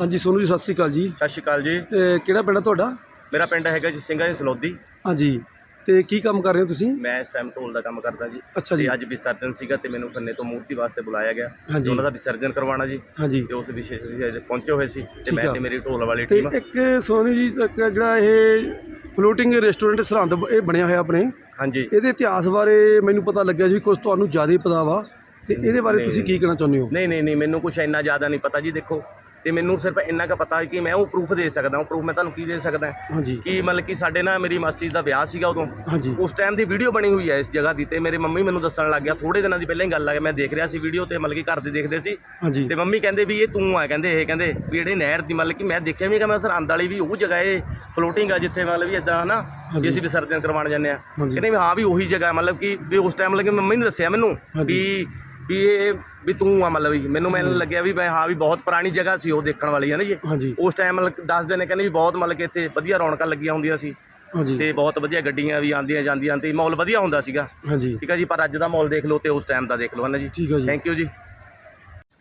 ਹਾਂਜੀ ਸੋਨੂ ਜੀ ਸਤਿ ਸ਼੍ਰੀ ਅਕਾਲ ਜੀ। ਸਤਿ ਸ਼੍ਰੀ ਅਕਾਲ ਜੀ। ਤੇ ਕਿਹੜਾ ਪਿੰਡ ਆ ਤੁਹਾਡਾ? ਮੇਰਾ ਪਿੰਡ ਹੈਗਾ ਜੀ ਸਿੰਘਾਂ ਦੀ ਸਲੌਦੀ। ਹਾਂਜੀ। ਤੇ ਕੀ ਕੰਮ ਕਰ ਰਹੇ ਹੋ ਤੁਸੀਂ? ਮੈਂ ਇਸ ਟਾਈਮ ਢੋਲ ਦਾ ਕੰਮ ਕਰਦਾ ਜੀ। ਅੱਛਾ ਜੀ। ਤੇ ਅੱਜ ਵਿਸਰਜਨ ਸੀਗਾ ਤੇ ਮੈਨੂੰ ਖੰਨੇ ਤੋਂ ਮੂਰਤੀ ਵਾਸਤੇ ਬੁਲਾਇਆ ਗਿਆ। ਹਾਂਜੀ। ਤੇ ਉਹਨਾਂ ਦਾ ਵਿਸਰਜਨ ਕਰਵਾਉਣਾ ਜੀ। ਹਾਂਜੀ। ਤੇ ਉਸ ਵਿਸ਼ੇਸ਼ ਅਸੀਂ ਅੱਜ ਪਹੁੰਚੇ ਹੋਏ ਸੀ। ਤੇ ਠੀਕ ਮੈਂ ਆ। ਤੇ ਮੇਰੀ ਢੋਲ ਵਾਲੀ ਤੇ ਟੀਮ ਇੱਕ ਸੋਨੂ ਜੀ ਇੱਕ ਜਿਹੜਾ ਇਹ ਫਲੋਟਿੰਗ ਰੈਸਟੋਰੈਂਟ ਸਰਹੰਦ ਬ- ਇਹ ਬਣਿਆ ਹੋਇਆ ਆਪਣੇ। ਹਾਂਜੀ। ਇਹਦੇ ਇਤਿਹਾਸ ਬਾਰੇ ਮੈਨੂੰ ਪਤਾ ਲੱਗਿਆ ਜੀ ਕੁਝ ਤੁਹਾਨੂੰ ਜ਼ਿਆਦਾ ਹੀ ਪਤਾ ਵਾ। ਤੇ ਇਹਦੇ ਬਾਰੇ ਤੁਸੀਂ ਕੀ ਕਹਿਣਾ ਚਾਹੁੰਦੇ ਹੋ? ਨਹੀਂ ਨਹੀਂ ਨਹੀਂ ਮੈਨੂੰ ਕੁਝ ਇੰਨਾ ਜ਼ਿਆਦਾ ਨਹੀਂ ਪਤਾ ਜੀ ਦੇਖੋ। ਤੇ ਮੈਨੂੰ ਸਿਰਫ ਇੰਨਾ ਕੁ ਪਤਾ ਹੈ ਕਿ ਮੈਂ ਉਹ ਪ੍ਰੂਫ ਦੇ ਸਕਦਾ ਹਾਂ ਪ੍ਰੂਫ ਮੈਂ ਤੁਹਾਨੂੰ ਕੀ ਦੇ ਸਕਦਾ। ਹਾਂਜੀ। ਕਿ ਮਤਲਬ ਕਿ ਸਾਡੇ ਨਾਲ ਮੇਰੀ ਮਾਸੀ ਦਾ ਵਿਆਹ ਸੀਗਾ ਉਦੋਂ। ਹਾਂਜੀ। ਉਸ ਟਾਈਮ ਦੀ ਵੀਡੀਓ ਬਣੀ ਹੋਈ ਹੈ ਇਸ ਜਗ੍ਹਾ ਦੀ ਤੇ ਮੇਰੇ ਮੰਮੀ ਮੈਨੂੰ ਦੱਸਣ ਲੱਗ ਗਿਆ ਥੋੜੇ ਦਿਨਾਂ ਦੀ ਪਹਿਲਾਂ ਹੀ ਗੱਲ ਆ ਮੈਂ ਦੇਖ ਰਿਹਾ ਸੀ ਵੀਡੀਓ ਤੇ ਮਤਲਬ ਕਿ ਘਰ ਦੇ ਦੇਖਦੇ ਸੀ। ਤੇ ਮੰਮੀ ਕਹਿੰਦੇ ਵੀ ਇਹ ਤੂੰ ਆ ਕਹਿੰਦੇ ਇਹ ਕਹਿੰਦੇ ਵੀ ਜਿਹੜੇ ਨਹਿਰ ਦੀ ਮਤਲਬ ਕਿ ਮੈਂ ਦੇਖਿਆ ਵੀ ਕਿ ਮੈਂ ਸਰਹੰਦ ਵਾਲੀ ਵੀ ਉਹ ਜਗ੍ਹਾ ਇਹ ਫਲੋਟਿੰਗ ਆ ਜਿੱਥੇ ਮਤਲਬ ਵੀ ਇਦਾਂ ਹਨਾ। ਜੇ ਅਸੀਂ ਵਿਸਰਜਨ ਕਰਵਾਉਣ ਜਾਂਦੇ ਆ। ਕਹਿੰਦੇ ਵੀ ਹਾਂ ਵੀ ਉਹੀ ਜਗ੍ਹਾ ਮਤਲਬ ਕਿ ਵੀ ਉਸ ਟਾਈਮ ਲੱਗੇ ਮੰਮੀ ਨੇ ਦੱਸਿਆ ਮੈਨੂੰ। ਵੀ ਵੀ ਇਹ ਵੀ ਤੂੰ ਆ ਮਤਲਬ ਵੀ ਮੈਨੂੰ ਮੈਨੂੰ ਲੱਗਿਆ ਵੀ ਮੈਂ ਹਾਂ ਵੀ ਬਹੁਤ ਪੁਰਾਣੀ ਜਗ੍ਹਾ ਸੀ ਉਹ ਦੇਖਣ ਵਾਲੀ ਹੈ ਨਾ ਜੀ? ਹਾਂਜੀ। ਉਸ ਟਾਈਮ ਮਤਲਬ ਦੱਸਦੇ ਨੇ ਕਹਿੰਦੇ ਵੀ ਬਹੁਤ ਮਤਲਬ ਕਿ ਇੱਥੇ ਵਧੀਆ ਰੌਣਕਾਂ ਲੱਗੀਆਂ ਹੁੰਦੀਆਂ ਸੀ। ਹਾਂਜੀ। ਤੇ ਬਹੁਤ ਵਧੀਆ ਗੱਡੀਆਂ ਵੀ ਆਉਂਦੀਆਂ ਜਾਂਦੀਆਂ ਤੇ ਮਾਹੌਲ ਵਧੀਆ ਹੁੰਦਾ ਸੀਗਾ। ਹਾਂਜੀ। ਠੀਕ ਹੈ ਜੀ ਪਰ ਅੱਜ ਦਾ ਮਾਹੌਲ ਦੇਖ ਲਓ ਤੇ ਉਸ ਟਾਈਮ ਦਾ ਦੇਖ ਲਓ ਹੈ ਨਾ ਜੀ? ਠੀਕ ਹੈ ਜੀ। ਥੈਂਕ ਯੂ ਜੀ।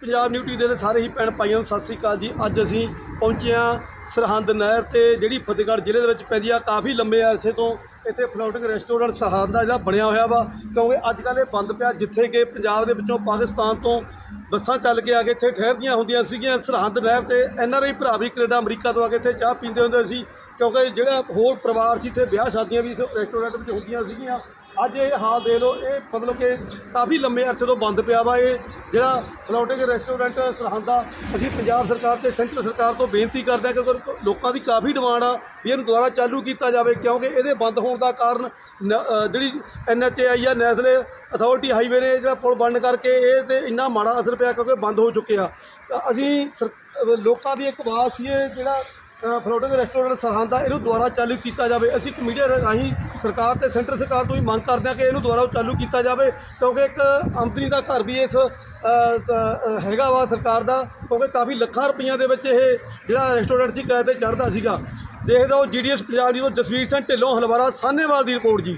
ਪੰਜਾਬ ਨਿਊਟੀ ਦੇ ਸਾਰੇ ਹੀ ਭੈਣ ਭਾਈਆਂ ਨੂੰ ਸਤਿ ਸ੍ਰੀ ਅਕਾਲ ਜੀ। ਅੱਜ ਅਸੀਂ ਪਹੁੰਚੇ ਹਾਂ ਸਰਹੰਦ ਨਹਿਰ ਤੇ ਜਿਹੜੀ ਫਤਿਹਗੜ੍ਹ ਜ਼ਿਲ੍ਹੇ ਦੇ ਵਿੱਚ ਪੈਂਦੀ ਆ ਕਾਫੀ ਲੰਬੇ ਅਰਸੇ ਤੋਂ ਇੱਥੇ ਫਲੋਟਿੰਗ ਰੈਸਟੋਰੈਂਟ ਸਰਹੰਦ ਦਾ ਜਿਹੜਾ ਬਣਿਆ ਹੋਇਆ ਵਾ, ਕਿਉਂਕਿ ਅੱਜ ਕੱਲ੍ਹ ਇਹ ਬੰਦ ਪਿਆ, ਜਿੱਥੇ ਕਿ ਪੰਜਾਬ ਦੇ ਵਿੱਚੋਂ ਪਾਕਿਸਤਾਨ ਤੋਂ ਬੱਸਾਂ ਚੱਲ ਕੇ ਆ ਕੇ ਇੱਥੇ ਠਹਿਰਦੀਆਂ ਹੁੰਦੀਆਂ ਸੀਗੀਆਂ, ਸਰਹੰਦ ਨਹਿਰ ਤੇ ਐਨ ਆਰ ਆਈ ਭਰਾ ਵੀ ਕੈਨੇਡਾ, ਅਮਰੀਕਾ ਤੋਂ ਆ ਕੇ ਇੱਥੇ ਚਾਹ ਪੀਂਦੇ ਹੁੰਦੇ ਸੀ, ਕਿਉਂਕਿ ਜਿਹੜਾ ਹੋਰ ਪਰਿਵਾਰ ਸੀ, ਇੱਥੇ ਵਿਆਹ ਸ਼ਾਦੀਆਂ ਵੀ ਇਸ ਰੈਸਟੋਰੈਂਟ ਵਿੱਚ ਹੁੰਦੀਆਂ ਸੀਗੀਆਂ ਅੱਜ ਇਹ ਹਾਲ ਦੇ ਲਓ, ਇਹ ਮਤਲਬ ਕਿ ਕਾਫੀ ਲੰਮੇ ਅਰਸੇ ਤੋਂ ਬੰਦ ਪਿਆ ਵਾ ਇਹ ਜਿਹੜਾ ਫਲੋਟਿੰਗ ਰੈਸਟੋਰੈਂਟ ਸਰਹੰਦ ਅਸੀਂ ਪੰਜਾਬ ਸਰਕਾਰ ਤੇ ਸੈਂਟਰ ਸਰਕਾਰ ਤੋਂ ਬੇਨਤੀ ਕਰਦੇ ਹਾਂ ਕਿ ਲੋਕਾਂ ਦੀ ਕਾਫੀ ਡਿਮਾਂਡ ਆ ਵੀ ਇਹਨੂੰ ਦੁਬਾਰਾ ਚਾਲੂ ਕੀਤਾ ਜਾਵੇ, ਕਿਉਂਕਿ ਇਹਦੇ ਬੰਦ ਹੋਣ ਦਾ ਕਾਰਨ ਨ- ਜਿਹੜੀ ਐਨ ਐਚ ਏ ਆਈ ਆ, ਨੈਸ਼ਨਲ ਅਥਾਰਟੀ ਹਾਈਵੇ ਨੇ ਜਿਹੜਾ ਪੁਲ ਬੰਦ ਕਰਕੇ ਇਹ ਤੇ ਇੰਨਾ ਮਾੜਾ ਅਸਰ ਪਿਆ ਕਿਉਂਕਿ ਬੰਦ ਹੋ ਚੁੱਕਿਆ। ਅਸੀਂ ਸਰ- ਲੋਕਾਂ ਦੀ ਇੱਕ ਆਵਾਜ਼ ਸੀ ਇਹ ਜਿਹੜਾ ਫਲੋਟਿੰਗ ਰੈਸਟੋਰੈਂਟ ਸਰਹੰਦ ਇਹਨੂੰ ਦੁਬਾਰਾ ਚਾਲੂ ਕੀਤਾ ਜਾਵੇ। ਅਸੀਂ ਇੱਕ ਮੀਡੀਆ ਰਾਹੀਂ ਸਰਕਾਰ ਤੇ ਸੈਂਟਰ ਸਰਕਾਰ ਤੋਂ ਵੀ ਮੰਗ ਕਰਦੇ ਹਾਂ ਕਿ ਇਹਨੂੰ ਦੁਬਾਰਾ ਚਾਲੂ ਕੀਤਾ ਜਾਵੇ, ਕਿਉਂਕਿ ਇੱਕ ਆਮਦਨੀ ਦਾ ਘਰ ਵੀ ਇਸ ਹੈਗਾ ਵਾ ਸਰਕਾਰ ਦਾ, ਕਿਉਂਕਿ ਕਾਫੀ ਲੱਖਾਂ ਰੁਪਈਆਂ ਦੇ ਵਿੱਚ ਇਹ ਜਿਹੜਾ ਰੈਸਟੋਰੈਂਟ ਸੀ ਕਿਰਾਏ ਤੇ ਚੜ੍ਹਦਾ ਸੀਗਾ। ਦੇਖਦੇ ਹੋ ਜੀਡੀਐਸ ਪੰਜਾਬ ਦੀ ਜਸਵੀਰ ਸਿੰਘ ਢਿੱਲੋਂ ਹਲਵਾਰਾ ਸਾਹਨੇਵਾਲ ਦੀ ਰਿਪੋਰਟ ਜੀ।